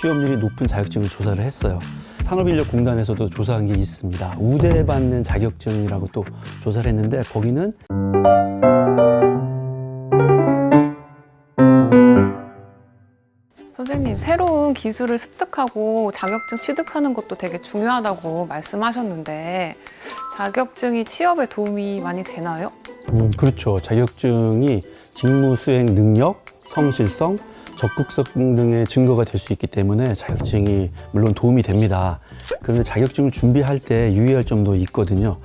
취업률이 높은 자격증을 조사를 했어요. 산업인력공단에서도 조사한 게 있습니다. 우대받는 자격증이라고 또 조사를 했는데 거기는 선생님, 새로운 기술을 습득하고 자격증 취득하는 것도 되게 중요하다고 말씀하셨는데 자격증이 취업에 도움이 많이 되나요? 음, 그렇죠. 자격증이 직무 수행 능력, 성실성, 적극성 등의 증거가 될 수 있기 때문에 자격증이 물론 도움이 됩니다. 그런데 자격증을 준비할 때 유의할 점도 있거든요.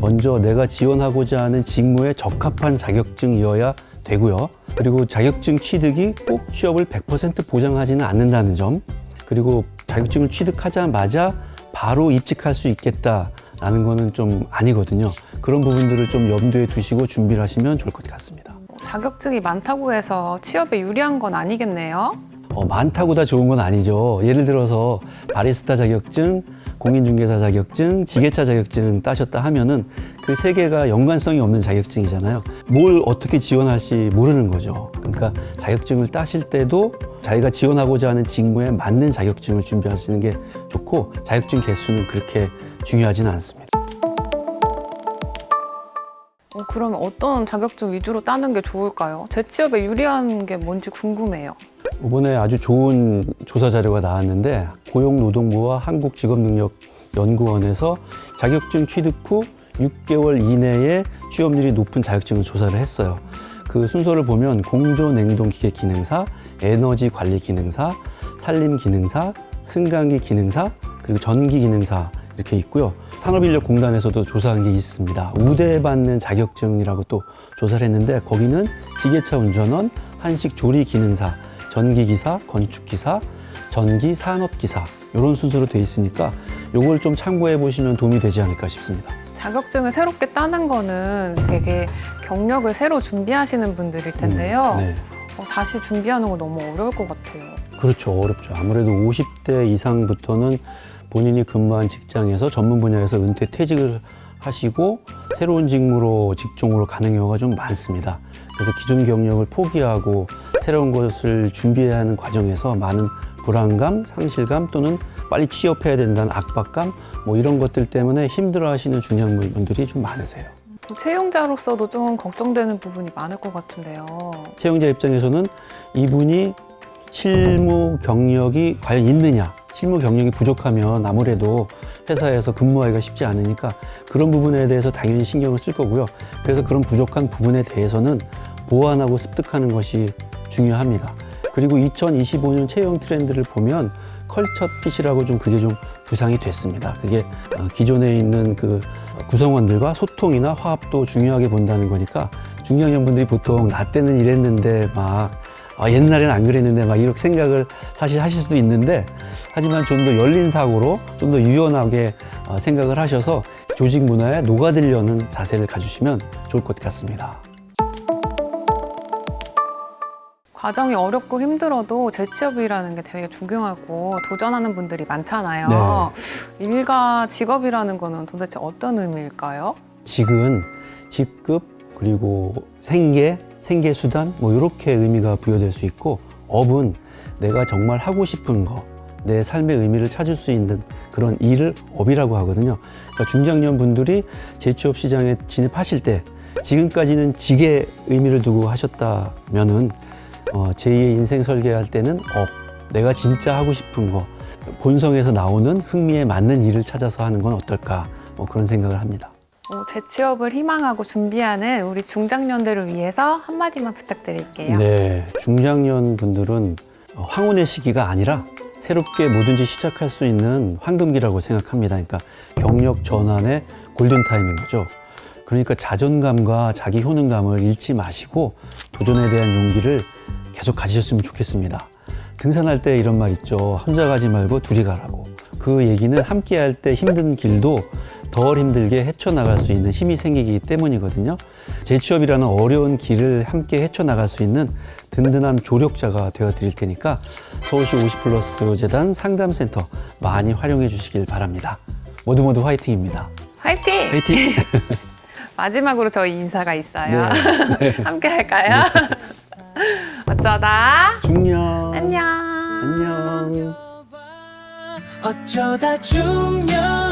먼저 내가 지원하고자 하는 직무에 적합한 자격증이어야 되고요. 그리고 자격증 취득이 꼭 취업을 100% 보장하지는 않는다는 점. 그리고 자격증을 취득하자마자 바로 입직할 수 있겠다라는 거는 좀 아니거든요. 그런 부분들을 좀 염두에 두시고 준비를 하시면 좋을 것 같습니다. 자격증이 많다고 해서 취업에 유리한 건 아니겠네요. 어, 많다고 다 좋은 건 아니죠. 예를 들어서 바리스타 자격증, 공인중개사 자격증, 지게차 자격증 따셨다 하면은 그 세 개가 연관성이 없는 자격증이잖아요. 뭘 어떻게 지원할지 모르는 거죠. 그러니까 자격증을 따실 때도 자기가 지원하고자 하는 직무에 맞는 자격증을 준비하시는 게 좋고 자격증 개수는 그렇게 중요하지는 않습니다. 어, 그러면 어떤 자격증 위주로 따는 게 좋을까요? 제 취업에 유리한 게 뭔지 궁금해요. 이번에 아주 좋은 조사 자료가 나왔는데 고용노동부와 한국직업능력연구원에서 자격증 취득 후 6개월 이내에 취업률이 높은 자격증을 조사를 했어요. 그 순서를 보면 공조냉동기계 기능사, 에너지 관리 기능사, 산림 기능사, 승강기 기능사, 그리고 전기 기능사 이렇게 있고요. 산업인력공단에서도 조사한 게 있습니다. 우대받는 자격증이라고 또 조사를 했는데 거기는 기계차 운전원, 한식 조리 기능사, 전기기사, 건축기사, 전기 산업기사 이런 순서로 돼 있으니까 요걸 좀 참고해 보시면 도움이 되지 않을까 싶습니다. 자격증을 새롭게 따는 거는 되게 경력을 새로 준비하시는 분들일 텐데요. 네. 어, 다시 준비하는 거 너무 어려울 것 같아요. 그렇죠. 어렵죠. 아무래도 50대 이상부터는 본인이 근무한 직장에서 전문 분야에서 은퇴 퇴직을 하시고 새로운 직무로 직종으로 가는 경우가 좀 많습니다. 그래서 기존 경력을 포기하고 새로운 것을 준비해야 하는 과정에서 많은 불안감, 상실감 또는 빨리 취업해야 된다는 압박감 뭐 이런 것들 때문에 힘들어하시는 중년분들이 좀 많으세요. 채용자로서도 좀 걱정되는 부분이 많을 것 같은데요. 채용자 입장에서는 이분이 실무 경력이 과연 있느냐 실무 경력이 부족하면 아무래도 회사에서 근무하기가 쉽지 않으니까 그런 부분에 대해서 당연히 신경을 쓸 거고요. 그래서 그런 부족한 부분에 대해서는 보완하고 습득하는 것이 중요합니다. 그리고 2025년 채용 트렌드를 보면 컬처 핏이라고 좀 그게 좀 부상이 됐습니다. 그게 어, 기존에 있는 그 구성원들과 소통이나 화합도 중요하게 본다는 거니까 중장년분들이 보통 나 때는 이랬는데 막 아, 옛날엔 안 그랬는데 막 이렇게 생각을 사실 하실 수도 있는데 하지만 좀 더 열린 사고로 좀 더 유연하게 어, 생각을 하셔서 조직 문화에 녹아들려는 자세를 가지시면 좋을 것 같습니다. 과정이 어렵고 힘들어도 재취업이라는 게 되게 중요하고 도전하는 분들이 많잖아요. 일과 직업이라는 거는 도대체 어떤 의미일까요? 직은 직급 그리고 생계, 생계 수단 뭐 이렇게 의미가 부여될 수 있고 업은 내가 정말 하고 싶은 거, 내 삶의 의미를 찾을 수 있는 그런 일을 업이라고 하거든요. 그러니까 중장년 분들이 재취업 시장에 진입하실 때 지금까지는 직의 의미를 두고 하셨다면은 어, 제2의 인생 설계할 때는 업, 내가 진짜 하고 싶은 거, 본성에서 나오는 흥미에 맞는 일을 찾아서 하는 건 어떨까 뭐 그런 생각을 합니다. 어, 재취업을 희망하고 준비하는 우리 중장년들을 위해서 한마디만 부탁드릴게요. 네, 중장년 분들은 황혼의 시기가 아니라 새롭게 뭐든지 시작할 수 있는 황금기라고 생각합니다. 그러니까 경력 전환의 골든타임인 거죠. 그러니까 자존감과 자기 효능감을 잃지 마시고 도전에 대한 용기를 계속 가지셨으면 좋겠습니다. 등산할 때 이런 말 있죠. 혼자 가지 말고 둘이 가라고. 그 얘기는 함께 할 때 힘든 길도 덜 힘들게 헤쳐나갈 수 있는 힘이 생기기 때문이거든요. 재취업이라는 어려운 길을 함께 헤쳐나갈 수 있는 든든한 조력자가 되어 드릴 테니까 서울시 50 플러스 재단 상담센터 많이 활용해 주시길 바랍니다. 모두 모두 화이팅입니다. 화이팅! 화이팅! 마지막으로 저희 인사가 있어요. 네. 함께 할까요? 어쩌다 중년. 안녕. 안녕. 어쩌다 중년